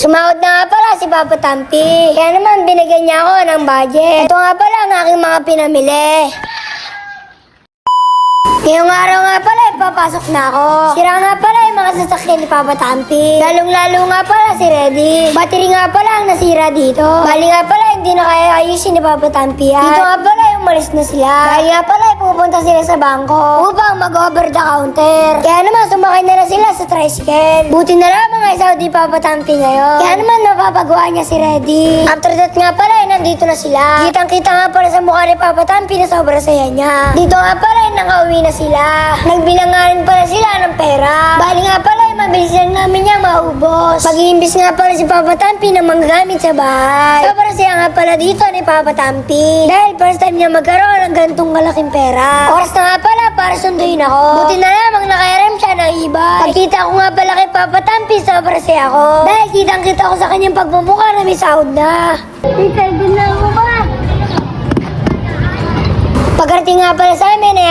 Sumahod na nga pala si Papa Tampi. Kaya naman binigyan niya ako ng budget. Ito nga pala ang aking mga pinamili. Ngayong araw nga pala, ipapasok na ako. Sira nga pala yung mga sasakyan ni Papa Tampi. Lalong-lalo nga pala si Reddy. Battery nga pala ang nasira dito. Bali nga pala, hindi na kaya ayusin ni Papa Tampi yan. Dito nga pala, umalis na sila. Dahil nga pala, pupunta sila sa bangko upang mag-over the counter. Kaya naman, sumakay na lang sila sa tricycle. Buti na lang mga isaw di Papa Tampi ngayon. Kaya naman, mapapagawa niya si Reddy. After that nga pala, eh, nandito na sila. Kitang-kita nga pala sa mukha ni Papa Tampi na sobrang saya niya. Dito nga pala, eh, nakauwi na sila. Nagbilang nga rin pala sila ng pera. Bali nga pala, mabilis lang namin niyang maubos. Mag-iimbis nga pala si Papa Tampi ng mga gamit sa bahay. Sobrang saya nga pala dito ni Papa Tampi. Dahil first time niya magkaroon ng ganitong kalaking pera. Oras na nga pala para sunduin ako. Buti na lamang nakairem siya ng iba. Pagkita ko nga pala kay Papa Tampi, sobrang saya ako. Dahil kitang-kita ko sa kanyang pagmumukha na may sahod na. Excited na ako ba? Pagkarating nga pala sa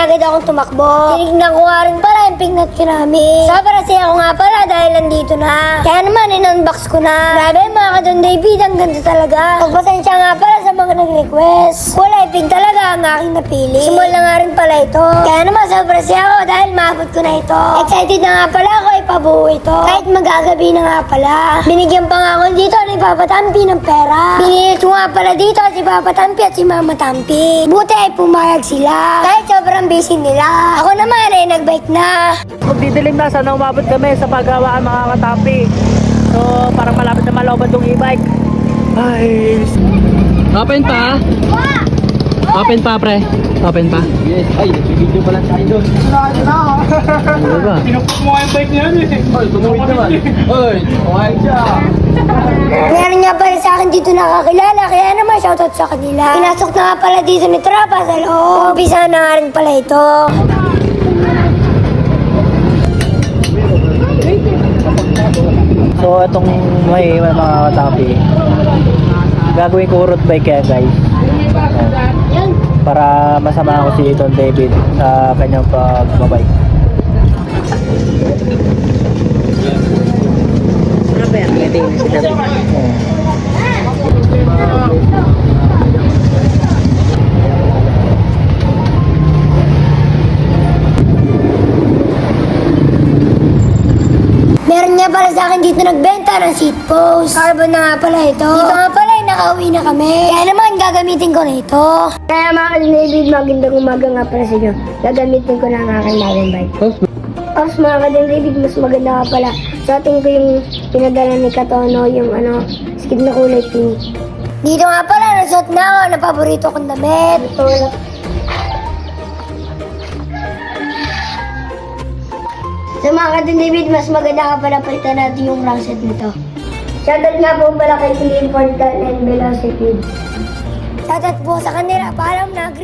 agad akong tumakbo. Tinignan ko nga rin pala yung pingnat ko namin. Sobrang saya ko nga pala dahil nandito na. Kaya naman, in-unbox ko na. Grabe mga kadon David, ang ganda talaga. Pagpasensya nga pala sa mga nag-request. Kulay pink talaga ang aking napili. Na nga rin pala ito. Kaya naman, sobrang saya ko dahil maabot ko na ito. Excited na nga pala ako ipabuo ito. Kahit magagabi na nga pala. Binigyan pa nga ako dito ni Papa Tampi ng pera. Binilit ko nga pala dito si Papa Tampi at si Mama Tampi. Buti ay pumayag sila. Kahit sobrang busy nila. Ako naman ay nagbike na. Magdidilim na, sana umabot kami sa paggawaan mga katapi. So, parang malapit na malooban tong e-bike. Ay, Open pa? Open pa, pre. Open pa. Yes, ay, video pala tayo doon. Ano ba? Pinupok mo yung bike niya eh. Oy, tumawid naman. Oy, okay siya. Meron nga pala sa akin dito nakakilala, shoutout sa kanila. Pinasok na nga pala dito ni Trapa sa loob. Umpisa na rin pala ito. So, itong may mga katapi. Gagawin ko road bike kaya guys. Para masama ako si Ethan David sa kanyang pagbabike. Dito nagbenta ng seat post. Carbon na nga pala ito. Dito nga pala ay nakauwi na kami. Kaya naman gagamitin ko na ito. Kaya mga ka-David, magandang umaga nga pala sa inyo. Gagamitin ko na ang aking bagong bike. Tapos mga ka-David, mas maganda nga pala. Sa atin ko yung pinadala ni Katono, yung ano, skid na kulay pink. Dito nga pala, nasuot na ako ng paborito kong damit. Ito Sa mga ka David, mas maganda ka pala palitan natin yung rank set nito. Shoutout nga po pala kay Clifford and Velocity. Shoutout po sa kanila. Paalam na.